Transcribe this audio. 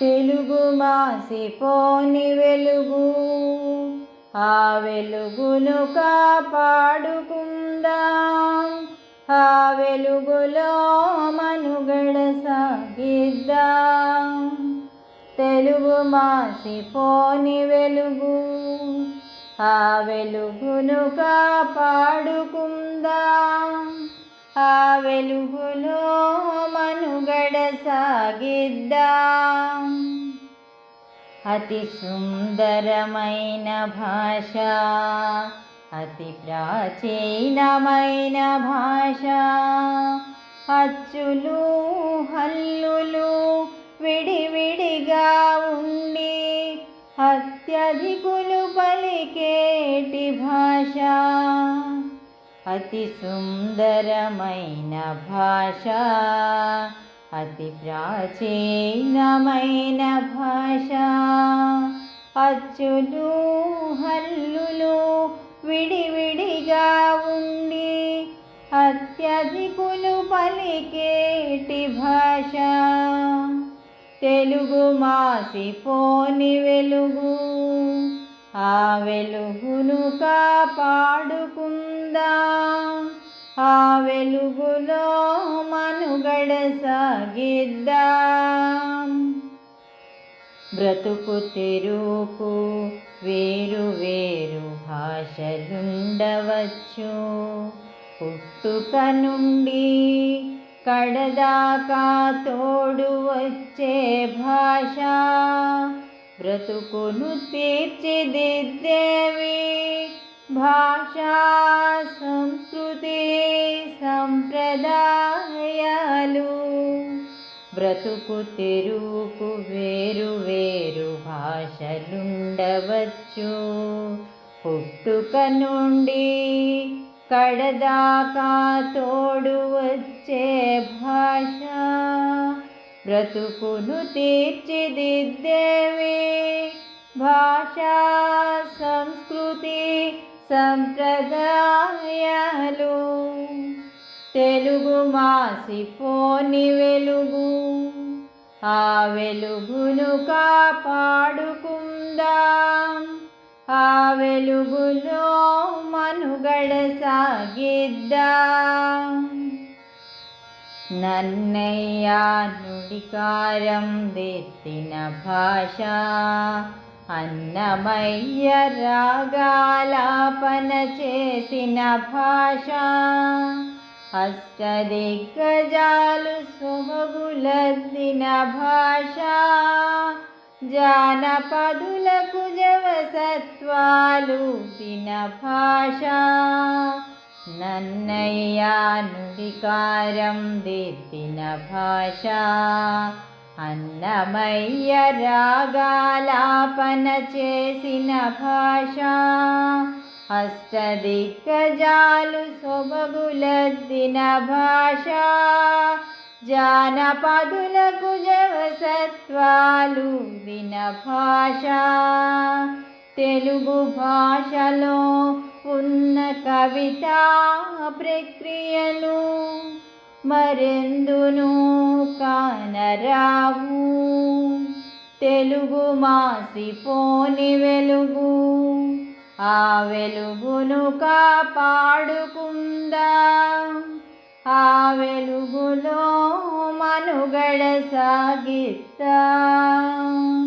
తెలుగు మాసిపోని వెలుగు ఆ వెలుగును కాపాడుకుందాం. ఆ వెలుగులో మనుగడ సాగిద్దాం. తెలుగు మాసిపోని వెలుగు ఆ వెలుగును కాపాడుకుందాం. ఆ వెలుగులో మనుగడ సాగిద్దాం. అతి సుందరమైన భాష అతి ప్రాచీనమైన భాష అచ్చులు హల్లులు విడివిడిగా ఉండి అత్యధికులు పలికేటి భాష. అతి సుందరమైన భాష అతి ప్రాచీనమైన భాష. అచ్చులు హల్లులు విడివిడిగా ఉండి అత్యధికులు పలికేటి భాష. తెలుగు మాసిపోని వెలుగు ఆ వెలుగును కాపాడుకుందాం. ఆ వెలుగులో మనుగడ సాగిద్దాం. బ్రతుకు తెరుకు వేరు వేరు భాషలుండవచ్చు. పుట్టుక నుండి కడదాకా తోడు వచ్చే భాష. బ్రతుకును తీర్చిదిద్దేవి. భాషా సంస్కృతి సంప్రదాయాలు. బ్రతుకు తెరుకు వేరు వేరు భాషలుండవచ్చు. పుట్టుక నుండి కడదాకా తోడు వచ్చే భాష. బ్రతుకును తీర్చిదిద్దేవి. భాషా సంస్కృతి సంప్రదాయాలు. తెలుగు మాసిపోని వెలుగు. ఆ వెలుగును కాపాడుకుందాం. ఆ వెలుగులో మనుగడ సాగిద్దాం. నన్నయ్య నుడికారం దెత్తిన భాష అన్నమయ్య రాగాలాపన చేసిన భాష అష్టదిగ్గజాలు సొమగులద్దిన భాష జానపదులకు జవసత్వాలు దిన భాష నన్నయ్య నుడికారం దిద్దిన భాష అన్నమయ్య రాగాలాపన చేసిన భాష అష్టదిగ్గజాలు సొబగులద్దిన భాష జానపదులకు జవసత్వాలు దిన భాష తెలుగు భాషలో ఉన్న కవితా ప్రక్రియలు మరెందును కానరావు. తెలుగు మాసిపోని వెలుగు ఆ వెలుగును కాపాడుకుందా? ఆ వెలుగులో మనుగడ సాగిద్దాం